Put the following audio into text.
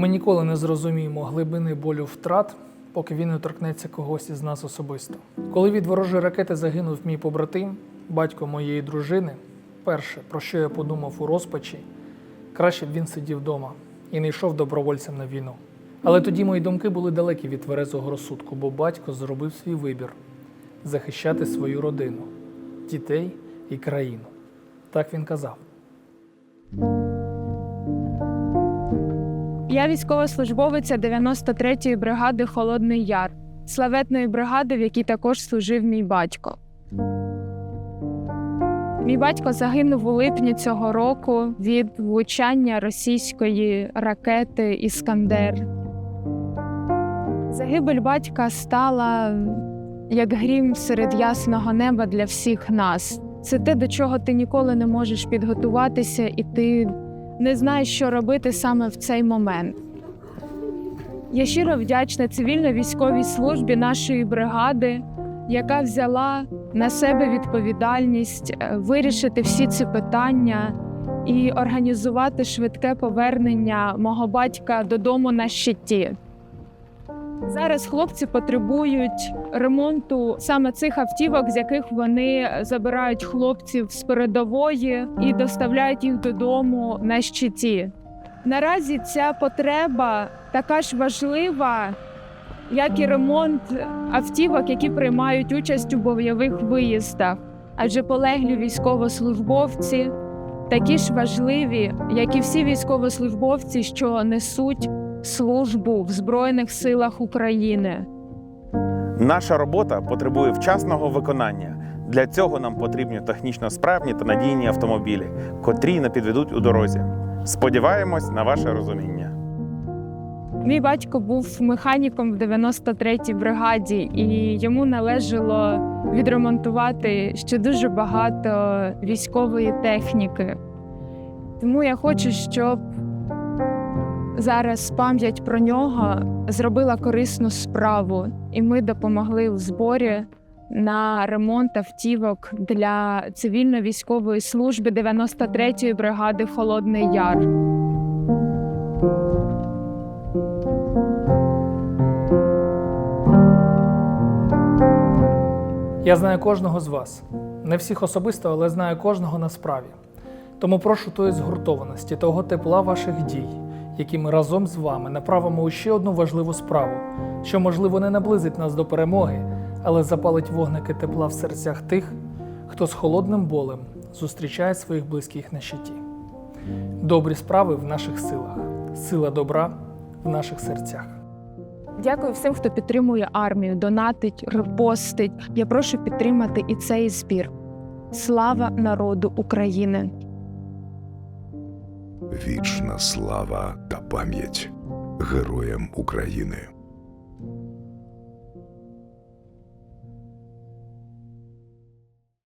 Ми ніколи не зрозуміємо глибини болю втрат, поки він не торкнеться когось із нас особисто. Коли від ворожої ракети загинув мій побратим, батько моєї дружини, перше, про що я подумав у розпачі, краще б він сидів вдома і не йшов добровольцем на війну. Але тоді мої думки були далекі від тверезого розсудку, бо батько зробив свій вибір захищати свою родину, дітей і країну. Так він казав. Я військовослужбовиця 93-ї бригади Холодний Яр, славетної бригади, в якій також служив мій батько. Мій батько загинув у липні цього року від влучання російської ракети Іскандер. Загибель батька стала як грім серед ясного неба для всіх нас. Це те, до чого ти ніколи не можеш підготуватися, і ти не знаєш, що робити саме в цей момент. Я щиро вдячна цивільно-військовій службі нашої бригади, яка взяла на себе відповідальність е, вирішити всі ці питання і організувати швидке повернення мого батька додому на щиті. Зараз хлопці потребують ремонту саме цих автівок, з яких вони забирають хлопців з передової і доставляють їх додому на щиті. Наразі ця потреба така ж важлива, як і ремонт автівок, які приймають участь у бойових виїздах. Адже полеглі військовослужбовці такі ж важливі, як і всі військовослужбовці, що несуть службу в Збройних силах України. Наша робота потребує вчасного виконання. Для цього нам потрібні технічно справні та надійні автомобілі, котрі не підведуть у дорозі. Сподіваємось на ваше розуміння. Мій батько був механіком в 93-й бригаді, і йому належало відремонтувати ще дуже багато військової техніки. Тому я хочу, щоб зараз пам'ять про нього зробила корисну справу, і ми допомогли у зборі на ремонт автівок для цивільно-військової служби 93-ї бригади Холодний Яр. Я знаю кожного з вас. Не всіх особисто, але знаю кожного на справі. Тому прошу тої згуртованості, того тепла ваших дій, які ми разом з вами направимо у ще одну важливу справу, що, можливо, не наблизить нас до перемоги, але запалить вогники тепла в серцях тих, хто з холодним болем зустрічає своїх близьких на щиті. Добрі справи в наших силах, сила добра в наших серцях. Дякую всім, хто підтримує армію, донатить, репостить. Я прошу підтримати і цей збір. Слава народу України! Вічна слава та пам'ять героям України.